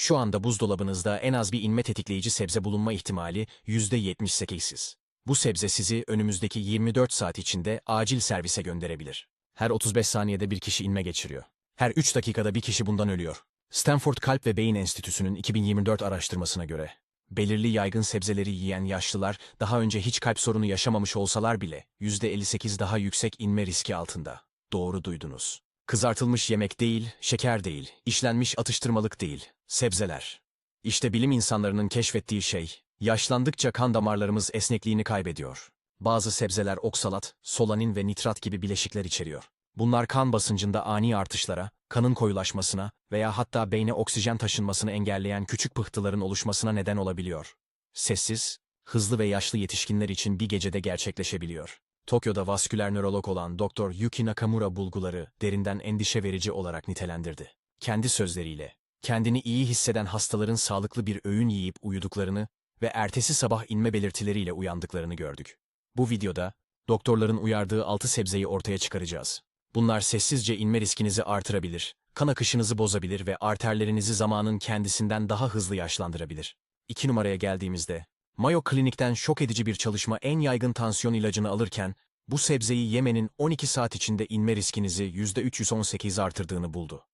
Şu anda buzdolabınızda en az bir inme tetikleyici sebze bulunma ihtimali %78'siz. Bu sebze sizi önümüzdeki 24 saat içinde acil servise gönderebilir. Her 35 saniyede bir kişi inme geçiriyor. Her 3 dakikada bir kişi bundan ölüyor. Stanford Kalp ve Beyin Enstitüsü'nün 2024 araştırmasına göre, belirli yaygın sebzeleri yiyen yaşlılar daha önce hiç kalp sorunu yaşamamış olsalar bile %58 daha yüksek inme riski altında. Doğru duydunuz. Kızartılmış yemek değil, şeker değil, işlenmiş atıştırmalık değil, sebzeler. İşte bilim insanlarının keşfettiği şey, yaşlandıkça kan damarlarımız esnekliğini kaybediyor. Bazı sebzeler oksalat, solanin ve nitrat gibi bileşikler içeriyor. Bunlar kan basıncında ani artışlara, kanın koyulaşmasına veya hatta beyne oksijen taşınmasını engelleyen küçük pıhtıların oluşmasına neden olabiliyor. Sessiz, hızlı ve yaşlı yetişkinler için bir gecede gerçekleşebiliyor. Tokyo'da vasküler nörolog olan Dr. Yuki Nakamura bulguları derinden endişe verici olarak nitelendirdi. Kendi sözleriyle, kendini iyi hisseden hastaların sağlıklı bir öğün yiyip uyuduklarını ve ertesi sabah inme belirtileriyle uyandıklarını gördük. Bu videoda, doktorların uyardığı altı sebzeyi ortaya çıkaracağız. Bunlar sessizce inme riskinizi artırabilir, kan akışınızı bozabilir ve arterlerinizi zamanın kendisinden daha hızlı yaşlandırabilir. 2 numaraya geldiğimizde, Mayo Klinik'ten şok edici bir çalışma en yaygın tansiyon ilacını alırken, bu sebzeyi yemenin 12 saat içinde inme riskinizi %318 artırdığını buldu.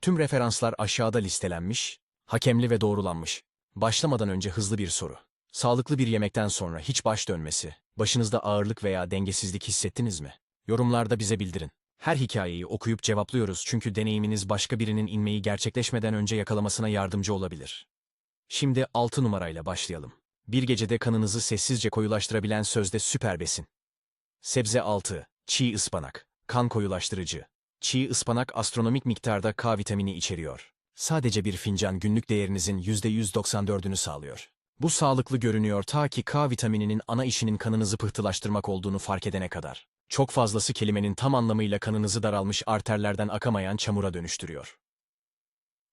Tüm referanslar aşağıda listelenmiş, hakemli ve doğrulanmış. Başlamadan önce hızlı bir soru. Sağlıklı bir yemekten sonra hiç baş dönmesi, başınızda ağırlık veya dengesizlik hissettiniz mi? Yorumlarda bize bildirin. Her hikayeyi okuyup cevaplıyoruz çünkü deneyiminiz başka birinin inmeyi gerçekleşmeden önce yakalamasına yardımcı olabilir. Şimdi 6 numarayla başlayalım. Bir gecede kanınızı sessizce koyulaştırabilen sözde süper besin. Sebze 6. Çiğ ıspanak. Kan koyulaştırıcı. Çiğ ıspanak astronomik miktarda K vitamini içeriyor. Sadece bir fincan günlük değerinizin %194'ünü sağlıyor. Bu sağlıklı görünüyor ta ki K vitamininin ana işinin kanınızı pıhtılaştırmak olduğunu fark edene kadar. Çok fazlası kelimenin tam anlamıyla kanınızı daralmış arterlerden akamayan çamura dönüştürüyor.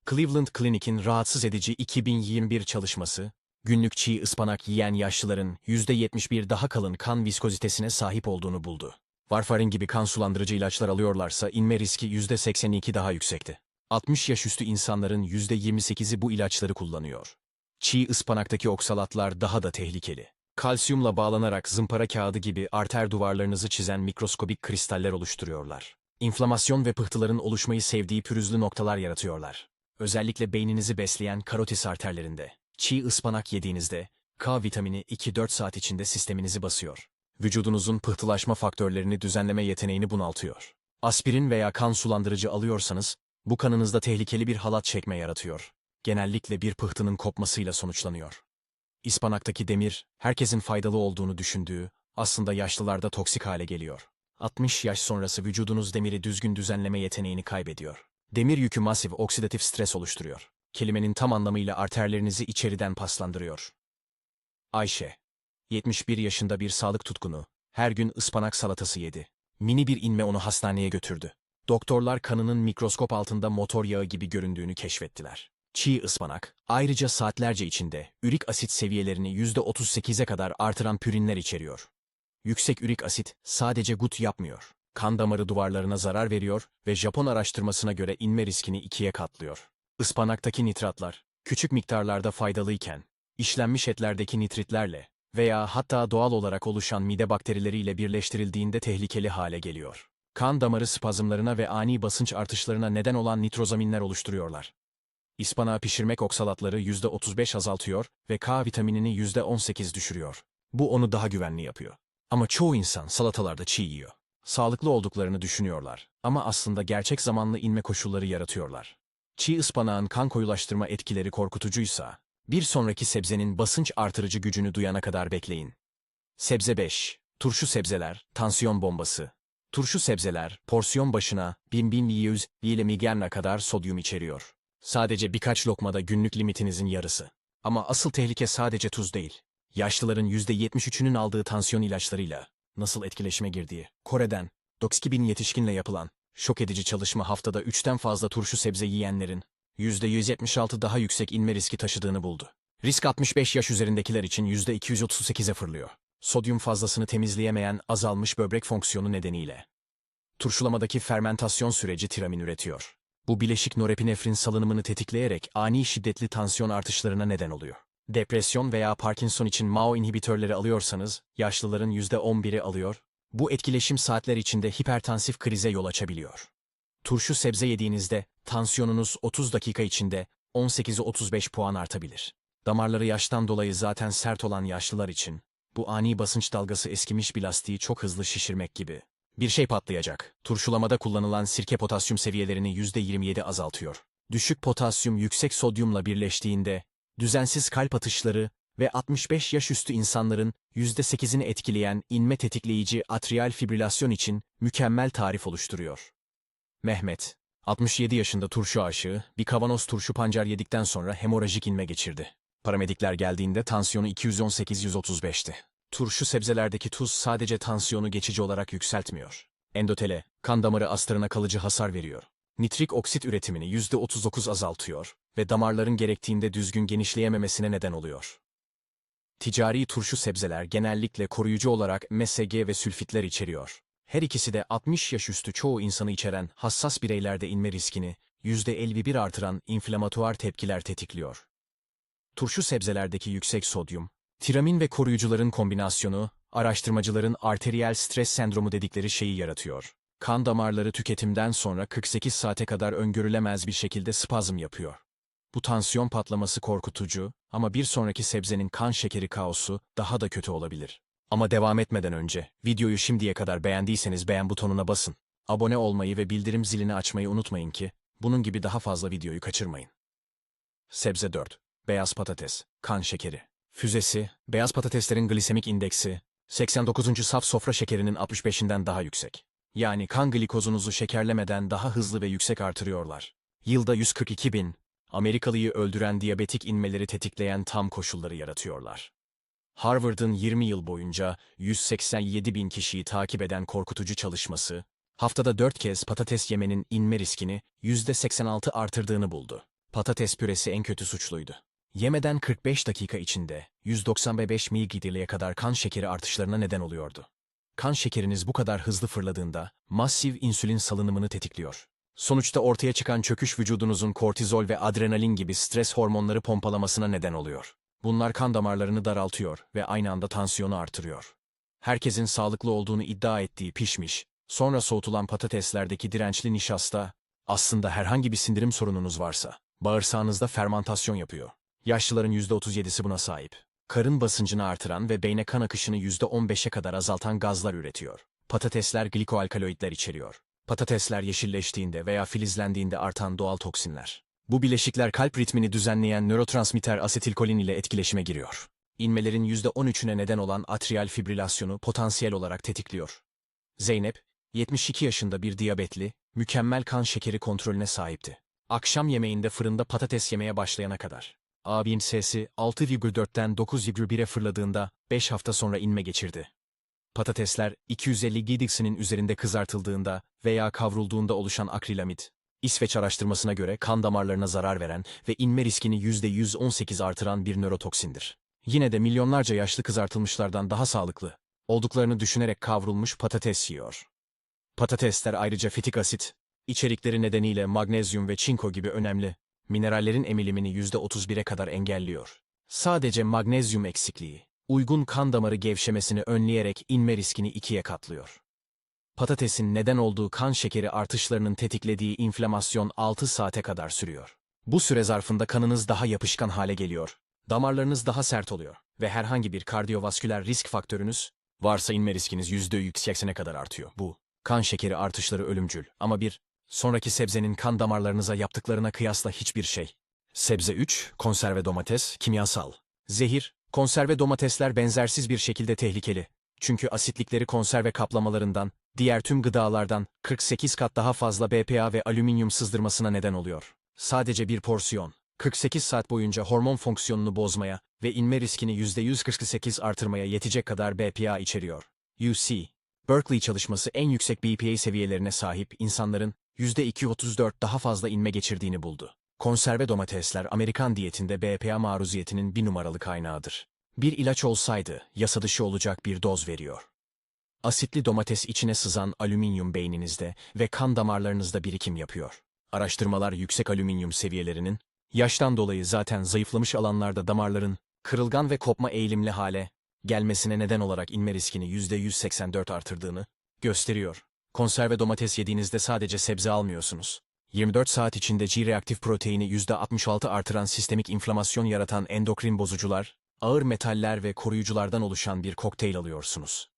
Cleveland Clinic'in rahatsız edici 2021 çalışması, günlük çiğ ıspanak yiyen yaşlıların %71 daha kalın kan viskozitesine sahip olduğunu buldu. Varfarin gibi kan sulandırıcı ilaçlar alıyorlarsa inme riski %82 daha yüksekti. 60 yaş üstü insanların %28'i bu ilaçları kullanıyor. Çiğ ıspanaktaki oksalatlar daha da tehlikeli. Kalsiyumla bağlanarak zımpara kağıdı gibi arter duvarlarınızı çizen mikroskobik kristaller oluşturuyorlar. İnflamasyon ve pıhtıların oluşmayı sevdiği pürüzlü noktalar yaratıyorlar. Özellikle beyninizi besleyen karotis arterlerinde. Çiğ ıspanak yediğinizde K vitamini 2-4 saat içinde sisteminizi basıyor. Vücudunuzun pıhtılaşma faktörlerini düzenleme yeteneğini bunaltıyor. Aspirin veya kan sulandırıcı alıyorsanız, bu kanınızda tehlikeli bir halat çekme yaratıyor. Genellikle bir pıhtının kopmasıyla sonuçlanıyor. İspanaktaki demir, herkesin faydalı olduğunu düşündüğü, aslında yaşlılarda toksik hale geliyor. 60 yaş sonrası vücudunuz demiri düzgün düzenleme yeteneğini kaybediyor. Demir yükü masif oksidatif stres oluşturuyor. Kelimenin tam anlamıyla arterlerinizi içeriden paslandırıyor. Ayşe, 71 yaşında bir sağlık tutkunu, her gün ıspanak salatası yedi. Mini bir inme onu hastaneye götürdü. Doktorlar kanının mikroskop altında motor yağı gibi göründüğünü keşfettiler. Çiğ ıspanak, ayrıca saatlerce içinde ürik asit seviyelerini %38'e kadar artıran pürinler içeriyor. Yüksek ürik asit sadece gut yapmıyor. Kan damarı duvarlarına zarar veriyor ve Japon araştırmasına göre inme riskini ikiye katlıyor. Ispanaktaki nitratlar, küçük miktarlarda faydalıyken, işlenmiş etlerdeki nitritlerle veya hatta doğal olarak oluşan mide bakterileriyle birleştirildiğinde tehlikeli hale geliyor. Kan damarı spazmlarına ve ani basınç artışlarına neden olan nitrozaminler oluşturuyorlar. İspanağı pişirmek oksalatları %35 azaltıyor ve K vitaminini %18 düşürüyor. Bu onu daha güvenli yapıyor. Ama çoğu insan salatalarda çiğ yiyor. Sağlıklı olduklarını düşünüyorlar ama aslında gerçek zamanlı inme koşulları yaratıyorlar. Çiğ ıspanağın kan koyulaştırma etkileri korkutucuysa, bir sonraki sebzenin basınç artırıcı gücünü duyana kadar bekleyin. Sebze 5. Turşu sebzeler, tansiyon bombası. Turşu sebzeler, porsiyon başına 1100 miligram'a kadar sodyum içeriyor. Sadece birkaç lokmada günlük limitinizin yarısı. Ama asıl tehlike sadece tuz değil. Yaşlıların %73'ünün aldığı tansiyon ilaçlarıyla nasıl etkileşime girdiği. Kore'den, 92 bin yetişkinle yapılan şok edici çalışma haftada 3'ten fazla turşu sebze yiyenlerin %176 daha yüksek inme riski taşıdığını buldu. Risk 65 yaş üzerindekiler için %238'e fırlıyor. Sodyum fazlasını temizleyemeyen azalmış böbrek fonksiyonu nedeniyle. Turşulamadaki fermentasyon süreci tiramin üretiyor. Bu bileşik norepinefrin salınımını tetikleyerek ani şiddetli tansiyon artışlarına neden oluyor. Depresyon veya Parkinson için MAO inhibitörleri alıyorsanız, yaşlıların %11'i alıyor, bu etkileşim saatler içinde hipertansif krize yol açabiliyor. Turşu sebze yediğinizde tansiyonunuz 30 dakika içinde 18'e 35 puan artabilir. Damarları yaştan dolayı zaten sert olan yaşlılar için bu ani basınç dalgası eskimiş bir lastiği çok hızlı şişirmek gibi. Bir şey patlayacak. Turşulamada kullanılan sirke potasyum seviyelerini %27 azaltıyor. Düşük potasyum yüksek sodyumla birleştiğinde düzensiz kalp atışları ve 65 yaş üstü insanların %8'ini etkileyen inme tetikleyici atrial fibrilasyon için mükemmel tarif oluşturuyor. Mehmet, 67 yaşında turşu aşığı, bir kavanoz turşu pancar yedikten sonra hemorajik inme geçirdi. Paramedikler geldiğinde tansiyonu 218-135'ti. Turşu sebzelerdeki tuz sadece tansiyonu geçici olarak yükseltmiyor. Endotele, kan damarı astarına kalıcı hasar veriyor. Nitrik oksit üretimini %39 azaltıyor ve damarların gerektiğinde düzgün genişleyememesine neden oluyor. Ticari turşu sebzeler genellikle koruyucu olarak MSG ve sülfitler içeriyor. Her ikisi de 60 yaş üstü çoğu insanı içeren hassas bireylerde inme riskini %51 artıran inflamatuar tepkiler tetikliyor. Turşu sebzelerdeki yüksek sodyum, tiramin ve koruyucuların kombinasyonu, araştırmacıların arteriyel stres sendromu dedikleri şeyi yaratıyor. Kan damarları tüketimden sonra 48 saate kadar öngörülemez bir şekilde spazm yapıyor. Bu tansiyon patlaması korkutucu ama bir sonraki sebzenin kan şekeri kaosu daha da kötü olabilir. Ama devam etmeden önce, videoyu şimdiye kadar beğendiyseniz beğen butonuna basın. Abone olmayı ve bildirim zilini açmayı unutmayın ki, bunun gibi daha fazla videoyu kaçırmayın. Sebze 4. Beyaz patates, kan şekeri. Füzesi, beyaz patateslerin glisemik indeksi, 89. saf sofra şekerinin 65'inden daha yüksek. Yani kan glikozunuzu şekerlemeden daha hızlı ve yüksek artırıyorlar. Yılda 142 bin, Amerikalıyı öldüren diyabetik inmeleri tetikleyen tam koşulları yaratıyorlar. Harvard'ın 20 yıl boyunca 187 bin kişiyi takip eden korkutucu çalışması, haftada 4 kez patates yemenin inme riskini %86 artırdığını buldu. Patates püresi en kötü suçluydu. Yemeden 45 dakika içinde 195 mg'ye kadar kan şekeri artışlarına neden oluyordu. Kan şekeriniz bu kadar hızlı fırladığında masif insülin salınımını tetikliyor. Sonuçta ortaya çıkan çöküş vücudunuzun kortizol ve adrenalin gibi stres hormonları pompalamasına neden oluyor. Bunlar kan damarlarını daraltıyor ve aynı anda tansiyonu artırıyor. Herkesin sağlıklı olduğunu iddia ettiği pişmiş, sonra soğutulan patateslerdeki dirençli nişasta, aslında herhangi bir sindirim sorununuz varsa, bağırsağınızda fermantasyon yapıyor. Yaşlıların %37'si buna sahip. Karın basıncını artıran ve beyne kan akışını %15'e kadar azaltan gazlar üretiyor. Patatesler glikoalkaloidler içeriyor. Patatesler yeşilleştiğinde veya filizlendiğinde artan doğal toksinler. Bu bileşikler kalp ritmini düzenleyen nörotransmitter asetilkolin ile etkileşime giriyor. İnmelerin %13'üne neden olan atrial fibrilasyonu potansiyel olarak tetikliyor. Zeynep, 72 yaşında bir diyabetli, mükemmel kan şekeri kontrolüne sahipti. Akşam yemeğinde fırında patates yemeye başlayana kadar. Abim sesi 6,4'ten 9,1'e fırladığında 5 hafta sonra inme geçirdi. Patatesler 250 Gidix'inin üzerinde kızartıldığında veya kavrulduğunda oluşan akrilamit, İsveç araştırmasına göre kan damarlarına zarar veren ve inme riskini %118 artıran bir nörotoksindir. Yine de milyonlarca yaşlı kızartılmışlardan daha sağlıklı olduklarını düşünerek kavrulmuş patates yiyor. Patatesler ayrıca fitik asit, içerikleri nedeniyle magnezyum ve çinko gibi önemli minerallerin emilimini %31'e kadar engelliyor. Sadece magnezyum eksikliği, uygun kan damarı gevşemesini önleyerek inme riskini ikiye katlıyor. Patatesin neden olduğu kan şekeri artışlarının tetiklediği inflamasyon 6 saate kadar sürüyor. Bu süre zarfında kanınız daha yapışkan hale geliyor, damarlarınız daha sert oluyor ve herhangi bir kardiyovasküler risk faktörünüz varsa inme riskiniz %180'e kadar artıyor. Bu, kan şekeri artışları ölümcül ama bir sonraki sebzenin kan damarlarınıza yaptıklarına kıyasla hiçbir şey. Sebze 3, konserve domates, kimyasal. Zehir, konserve domatesler benzersiz bir şekilde tehlikeli. Çünkü asitlikleri konserve kaplamalarından, diğer tüm gıdalardan 48 kat daha fazla BPA ve alüminyum sızdırmasına neden oluyor. Sadece bir porsiyon, 48 saat boyunca hormon fonksiyonunu bozmaya ve inme riskini %148 artırmaya yetecek kadar BPA içeriyor. UC, Berkeley çalışması en yüksek BPA seviyelerine sahip insanların %234 daha fazla inme geçirdiğini buldu. Konserve domatesler Amerikan diyetinde BPA maruziyetinin bir numaralı kaynağıdır. Bir ilaç olsaydı yasa dışı olacak bir doz veriyor. Asitli domates içine sızan alüminyum beyninizde ve kan damarlarınızda birikim yapıyor. Araştırmalar yüksek alüminyum seviyelerinin, yaştan dolayı zaten zayıflamış alanlarda damarların kırılgan ve kopma eğilimli hale gelmesine neden olarak inme riskini %184 artırdığını gösteriyor. Konserve domates yediğinizde sadece sebze almıyorsunuz. 24 saat içinde G-reaktif proteini %66 artıran sistemik inflamasyon yaratan endokrin bozucular, ağır metaller ve koruyuculardan oluşan bir kokteyl alıyorsunuz.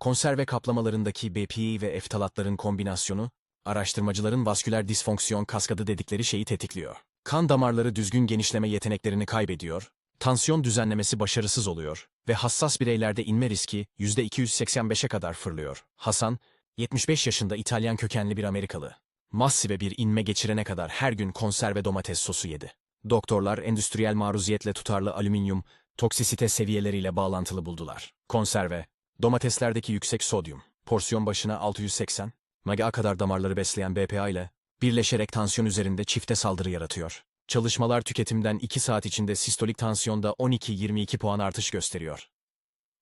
Konserve kaplamalarındaki BPI ve eftalatların kombinasyonu, araştırmacıların vasküler disfonksiyon kaskadı dedikleri şeyi tetikliyor. Kan damarları düzgün genişleme yeteneklerini kaybediyor, tansiyon düzenlemesi başarısız oluyor ve hassas bireylerde inme riski %285'e kadar fırlıyor. Hasan, 75 yaşında İtalyan kökenli bir Amerikalı. Massive bir inme geçirene kadar her gün konserve domates sosu yedi. Doktorlar endüstriyel maruziyetle tutarlı alüminyum, toksisite seviyeleriyle bağlantılı buldular. Konserve, domateslerdeki yüksek sodyum, porsiyon başına 680, MGA kadar damarları besleyen BPA ile birleşerek tansiyon üzerinde çifte saldırı yaratıyor. Çalışmalar tüketimden 2 saat içinde sistolik tansiyonda 12-22 puan artış gösteriyor.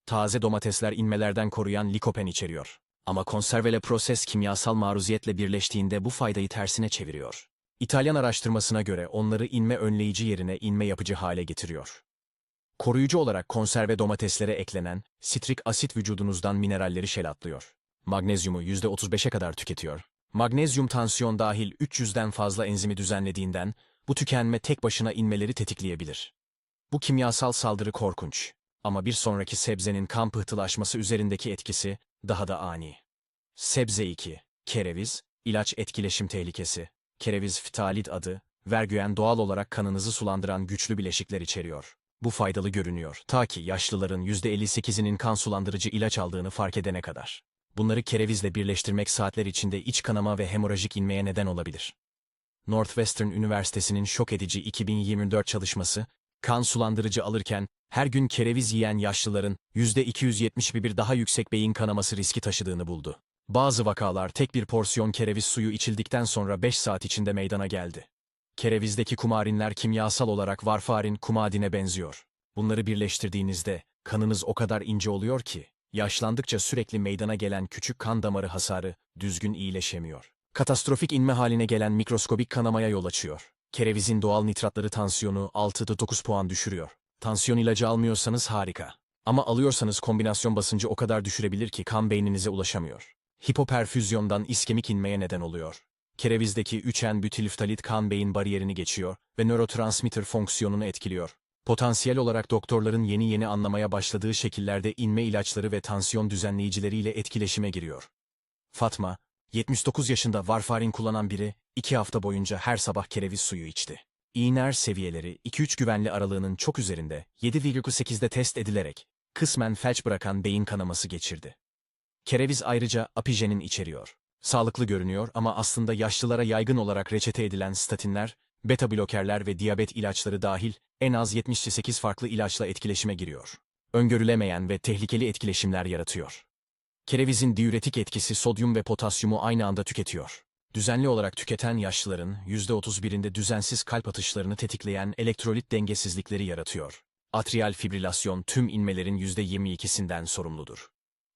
Taze domatesler inmelerden koruyan likopen içeriyor. Ama konservele proses kimyasal maruziyetle birleştiğinde bu faydayı tersine çeviriyor. İtalyan araştırmasına göre onları inme önleyici yerine inme yapıcı hale getiriyor. Koruyucu olarak konserve domateslere eklenen sitrik asit vücudunuzdan mineralleri şelatlıyor. Magnezyumu %35'e kadar tüketiyor. Magnezyum tansiyon dahil 300'den fazla enzimi düzenlediğinden bu tükenme tek başına inmeleri tetikleyebilir. Bu kimyasal saldırı korkunç. Ama bir sonraki sebzenin kan pıhtılaşması üzerindeki etkisi daha da ani. Sebze 2. Kereviz, ilaç etkileşim tehlikesi. Kereviz ftalit adı, vergüen doğal olarak kanınızı sulandıran güçlü bileşikler içeriyor. Bu faydalı görünüyor. Ta ki yaşlıların %58'inin kan sulandırıcı ilaç aldığını fark edene kadar. Bunları kerevizle birleştirmek saatler içinde iç kanama ve hemorajik inmeye neden olabilir. Northwestern Üniversitesi'nin şok edici 2024 çalışması, kan sulandırıcı alırken her gün kereviz yiyen yaşlıların %271 daha yüksek beyin kanaması riski taşıdığını buldu. Bazı vakalar tek bir porsiyon kereviz suyu içildikten sonra 5 saat içinde meydana geldi. Kerevizdeki kumarinler kimyasal olarak varfarin kumadine benziyor. Bunları birleştirdiğinizde kanınız o kadar ince oluyor ki, yaşlandıkça sürekli meydana gelen küçük kan damarı hasarı düzgün iyileşemiyor. Katastrofik inme haline gelen mikroskobik kanamaya yol açıyor. Kerevizin doğal nitratları tansiyonu 6-9 puan düşürüyor. Tansiyon ilacı almıyorsanız harika. Ama alıyorsanız kombinasyon basıncı o kadar düşürebilir ki kan beyninize ulaşamıyor. Hipoperfüzyondan iskemik inmeye neden oluyor. Kerevizdeki 3N-butiliftalit kan beyin bariyerini geçiyor ve nörotransmitter fonksiyonunu etkiliyor. Potansiyel olarak doktorların yeni yeni anlamaya başladığı şekillerde inme ilaçları ve tansiyon düzenleyicileriyle etkileşime giriyor. Fatma, 79 yaşında varfarin kullanan biri, 2 hafta boyunca her sabah kereviz suyu içti. İğner seviyeleri 2-3 güvenli aralığının çok üzerinde 7,8'de test edilerek kısmen felç bırakan beyin kanaması geçirdi. Kereviz ayrıca apijenin içeriyor. Sağlıklı görünüyor ama aslında yaşlılara yaygın olarak reçete edilen statinler, beta blokerler ve diyabet ilaçları dahil en az 78 farklı ilaçla etkileşime giriyor. Öngörülemeyen ve tehlikeli etkileşimler yaratıyor. Kerevizin diüretik etkisi sodyum ve potasyumu aynı anda tüketiyor. Düzenli olarak tüketen yaşlıların %31'inde düzensiz kalp atışlarını tetikleyen elektrolit dengesizlikleri yaratıyor. Atrial fibrilasyon tüm inmelerin %22'sinden sorumludur.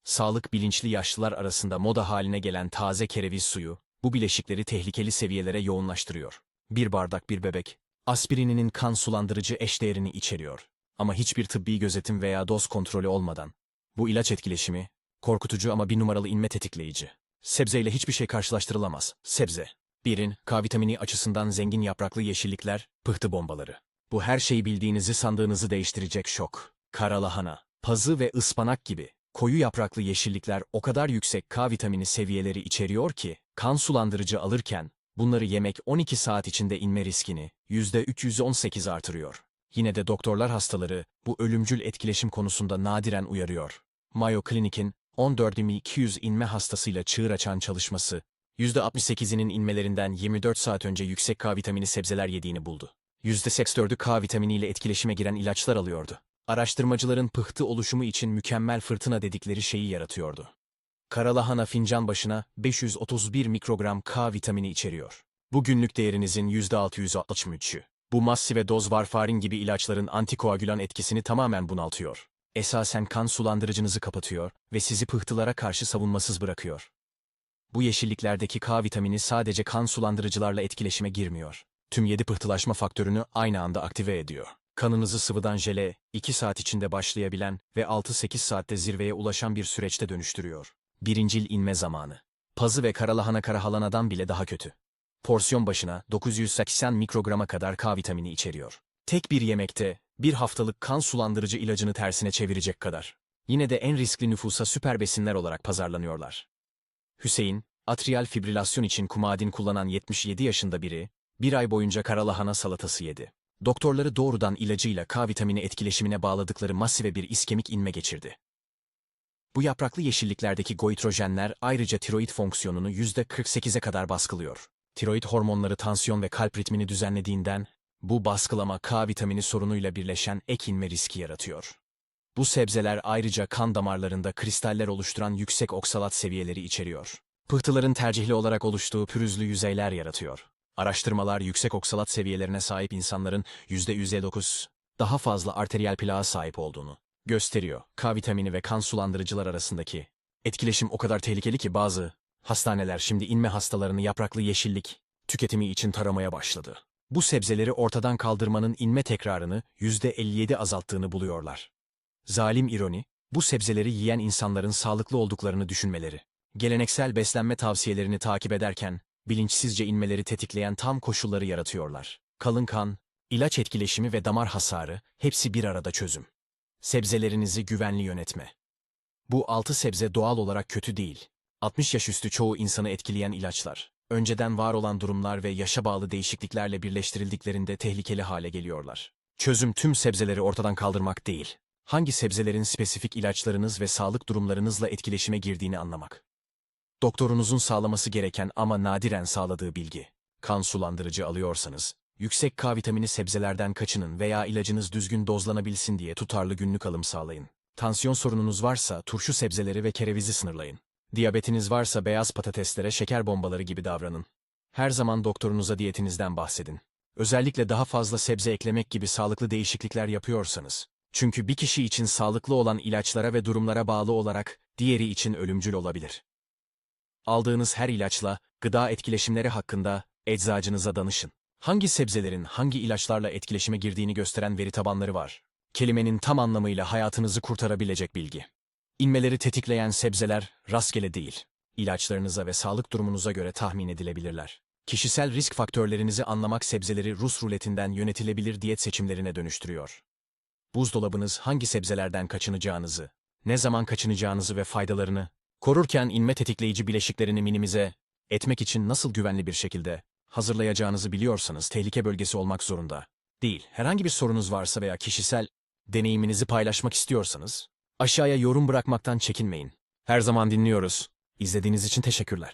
Sağlık bilinçli yaşlılar arasında moda haline gelen taze kereviz suyu, bu bileşikleri tehlikeli seviyelere yoğunlaştırıyor. Bir bardak bir bebek, aspirininin kan sulandırıcı eşdeğerini içeriyor. Ama hiçbir tıbbi gözetim veya doz kontrolü olmadan. Bu ilaç etkileşimi, korkutucu ama bir numaralı inme tetikleyici. Sebzeyle hiçbir şey karşılaştırılamaz. Sebze. Birin, K vitamini açısından zengin yapraklı yeşillikler, pıhtı bombaları. Bu her şeyi bildiğinizi sandığınızı değiştirecek şok. Kara lahana, pazı ve ıspanak gibi koyu yapraklı yeşillikler o kadar yüksek K vitamini seviyeleri içeriyor ki, kan sulandırıcı alırken, bunları yemek 12 saat içinde inme riskini %318 artırıyor. Yine de doktorlar hastaları bu ölümcül etkileşim konusunda nadiren uyarıyor. Mayo Clinic'in 14.200 inme hastasıyla çığır açan çalışması, %68'inin inmelerinden 24 saat önce yüksek K vitamini sebzeler yediğini buldu. %84'ü K vitaminiyle etkileşime giren ilaçlar alıyordu. Araştırmacıların pıhtı oluşumu için mükemmel fırtına dedikleri şeyi yaratıyordu. Karalahana fincan başına 531 mikrogram K vitamini içeriyor. Bu günlük değerinizin %663'ü. Bu massive doz varfarin gibi ilaçların antikoagülan etkisini tamamen bunaltıyor. Esasen kan sulandırıcınızı kapatıyor ve sizi pıhtılara karşı savunmasız bırakıyor. Bu yeşilliklerdeki K vitamini sadece kan sulandırıcılarla etkileşime girmiyor. Tüm yedi pıhtılaşma faktörünü aynı anda aktive ediyor. Kanınızı sıvıdan jele, 2 saat içinde başlayabilen ve 6-8 saatte zirveye ulaşan bir süreçte dönüştürüyor. Birincil inme zamanı. Pazı ve karalahana karahalaнаdan bile daha kötü. Porsiyon başına 980 mikrograma kadar K vitamini içeriyor. Tek bir yemekte bir haftalık kan sulandırıcı ilacını tersine çevirecek kadar. Yine de en riskli nüfusa süper besinler olarak pazarlanıyorlar. Hüseyin, atrial fibrilasyon için kumadin kullanan 77 yaşında biri, bir ay boyunca karalahana salatası yedi. Doktorları doğrudan ilacıyla K vitamini etkileşimine bağladıkları masive bir iskemik inme geçirdi. Bu yapraklı yeşilliklerdeki goitrojenler ayrıca tiroid fonksiyonunu %48'e kadar baskılıyor. Tiroid hormonları tansiyon ve kalp ritmini düzenlediğinden, bu baskılama K vitamini sorunuyla birleşen ek inme riski yaratıyor. Bu sebzeler ayrıca kan damarlarında kristaller oluşturan yüksek oksalat seviyeleri içeriyor. Pıhtıların tercihli olarak oluştuğu pürüzlü yüzeyler yaratıyor. Araştırmalar yüksek oksalat seviyelerine sahip insanların %109 daha fazla arteriyel plağa sahip olduğunu gösteriyor. K vitamini ve kan sulandırıcılar arasındaki etkileşim o kadar tehlikeli ki bazı hastaneler şimdi inme hastalarını yapraklı yeşillik tüketimi için taramaya başladı. Bu sebzeleri ortadan kaldırmanın inme tekrarını %57 azalttığını buluyorlar. Zalim ironi, bu sebzeleri yiyen insanların sağlıklı olduklarını düşünmeleri. Geleneksel beslenme tavsiyelerini takip ederken, bilinçsizce inmeleri tetikleyen tam koşulları yaratıyorlar. Kalın kan, ilaç etkileşimi ve damar hasarı hepsi bir arada çözüm. Sebzelerinizi güvenli yönetme. Bu altı sebze doğal olarak kötü değil. 60 yaş üstü çoğu insanı etkileyen ilaçlar, önceden var olan durumlar ve yaşa bağlı değişikliklerle birleştirildiklerinde tehlikeli hale geliyorlar. Çözüm tüm sebzeleri ortadan kaldırmak değil, hangi sebzelerin spesifik ilaçlarınız ve sağlık durumlarınızla etkileşime girdiğini anlamak. Doktorunuzun sağlaması gereken ama nadiren sağladığı bilgi. Kan sulandırıcı alıyorsanız, yüksek K vitamini sebzelerden kaçının veya ilacınız düzgün dozlanabilsin diye tutarlı günlük alım sağlayın. Tansiyon sorununuz varsa turşu sebzeleri ve kerevizi sınırlayın. Diyabetiniz varsa beyaz patateslere şeker bombaları gibi davranın. Her zaman doktorunuza diyetinizden bahsedin. Özellikle daha fazla sebze eklemek gibi sağlıklı değişiklikler yapıyorsanız. Çünkü bir kişi için sağlıklı olan ilaçlara ve durumlara bağlı olarak diğeri için ölümcül olabilir. Aldığınız her ilaçla gıda etkileşimleri hakkında eczacınıza danışın. Hangi sebzelerin hangi ilaçlarla etkileşime girdiğini gösteren veri tabanları var. Kelimenin tam anlamıyla hayatınızı kurtarabilecek bilgi. İnmeleri tetikleyen sebzeler rastgele değil. İlaçlarınıza ve sağlık durumunuza göre tahmin edilebilirler. Kişisel risk faktörlerinizi anlamak sebzeleri Rus ruletinden yönetilebilir diyet seçimlerine dönüştürüyor. Buzdolabınız hangi sebzelerden kaçınacağınızı, ne zaman kaçınacağınızı ve faydalarını, korurken inme tetikleyici bileşiklerini minimize etmek için nasıl güvenli bir şekilde hazırlayacağınızı biliyorsanız tehlike bölgesi olmak zorunda değil. Herhangi bir sorunuz varsa veya kişisel deneyiminizi paylaşmak istiyorsanız, aşağıya yorum bırakmaktan çekinmeyin. Her zaman dinliyoruz. İzlediğiniz için teşekkürler.